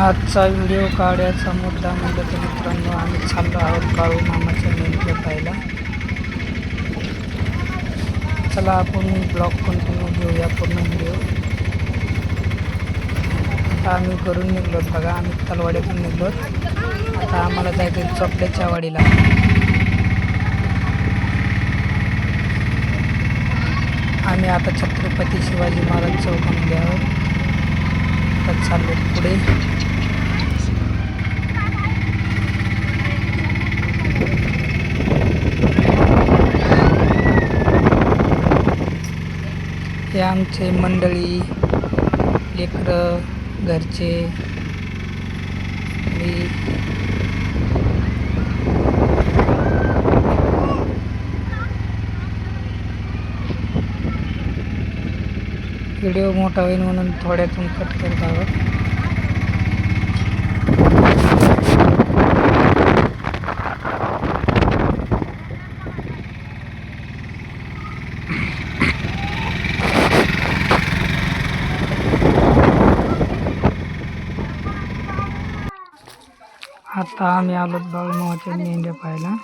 आजचा व्हिडिओ काढायचा मुद्दा म्हणलं तर मित्रांनो आम्ही चाललो आहोत काळू मामाच्या नेमक्या पाहिला चला आपण ब्लॉग कंटिन्यू घेऊया पूर्ण व्हिडिओ. आता आम्ही करून निघलो बघा आम्ही तलवाड्यातून निघलो आता आम्हाला जायचं चोपड्याच्या वाडीला. आम्ही आता छत्रपती शिवाजी महाराज चौकामध्ये आहोत. आता चाललो पुढे. हे आमचे मंडळी लेकरं घरचे. मी व्हिडिओ मोठा होईल म्हणून थोड्यातून कट करत आहोत. आता आम्ही आलो बाळूमामाच्या मेंढ्या पाहायला.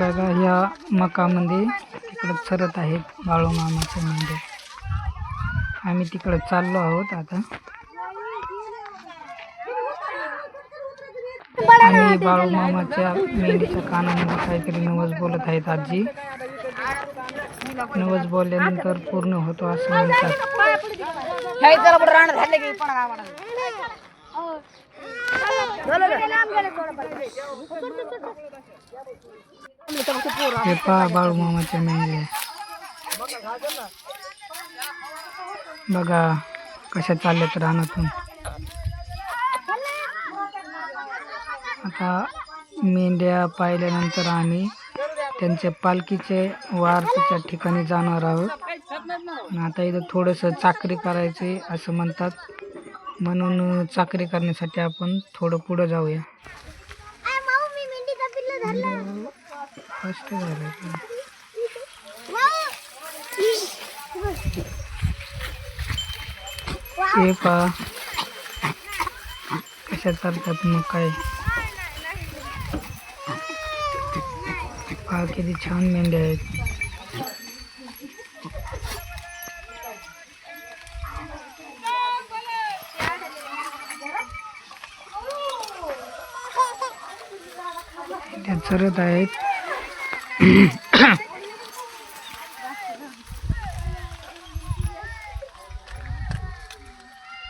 बघा या मकामध्ये तिकडं चरत आहेत बाळूमामाच्या मेंढ्या. आम्ही तिकडं चाललो आहोत आता. आणि बाळूमामाच्या मेंढीच्या कानामध्ये काहीतरी नवस बोलत आहेत आजी. नवस बोलल्यानंतर पूर्ण होतो असं म्हणतात. हे पहा बाळूमामाच्या मेंढ्या बघा कशा चालल्यात रानातून. आता मेंढ्या पाहिल्यानंतर आम्ही त्यांच्या पालखीचे वार तिच्या ठिकाणी जाणार आहोत. आता इथं थोडंसं चाकरी करायचे असं म्हणतात. म्हणून चाकरी करण्यासाठी आपण थोडं पुढं जाऊया. झालं. पहा. कशा चालतात मग काय पहा किती छान मेंढ्या आहेत त्या चरत आहेत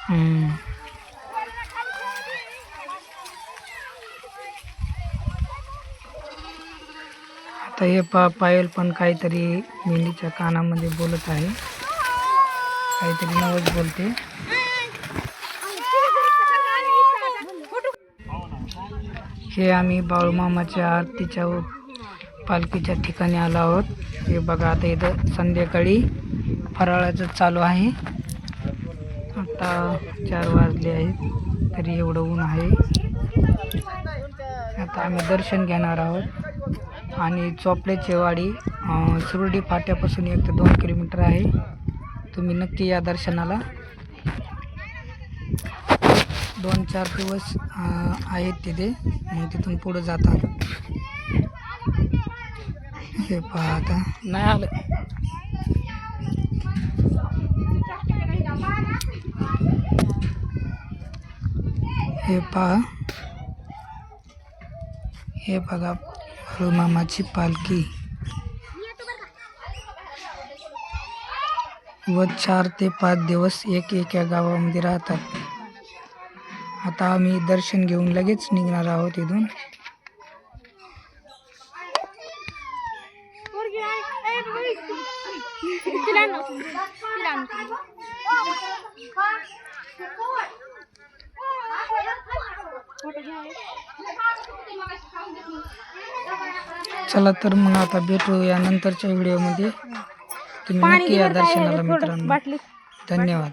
हम्म. आता हे पा पायल पण काहीतरी मेंढीच्या कानामध्ये बोलत आहे. काहीतरी नवच बोलते. हे आम्ही बाळूमामाच्या आरतीच्या पालखीच्या ठिकाणी आलो आहोत. हे बघा आता इथं संध्याकाळी फराळाचं चालू आहे. आता चार वाजले आहेत तरी एवढं ऊन आहे. आता आम्ही दर्शन घेणार आहोत. आणि चोपड्याची वाडी सुरडी फाट्यापासून एक ते दोन किलोमीटर आहे. तुम्ही नक्की या दर्शनाला. दोन चार दिवस आहेत तिथे. मग तिथून पुढं जातात हे पहा आता नाही आलं. हे पहा. हे बघा. मामाची पालखी. व चार ते पाच दिवस एक एक या गावामध्ये राहतात. आता आम्ही दर्शन घेऊन लगेच निघणार आहोत इथून. चला तर मग आता भेटू या नंतरच्या व्हिडिओमध्ये. तुम्ही नक्की या दर्शनाला मित्रांनो. धन्यवाद.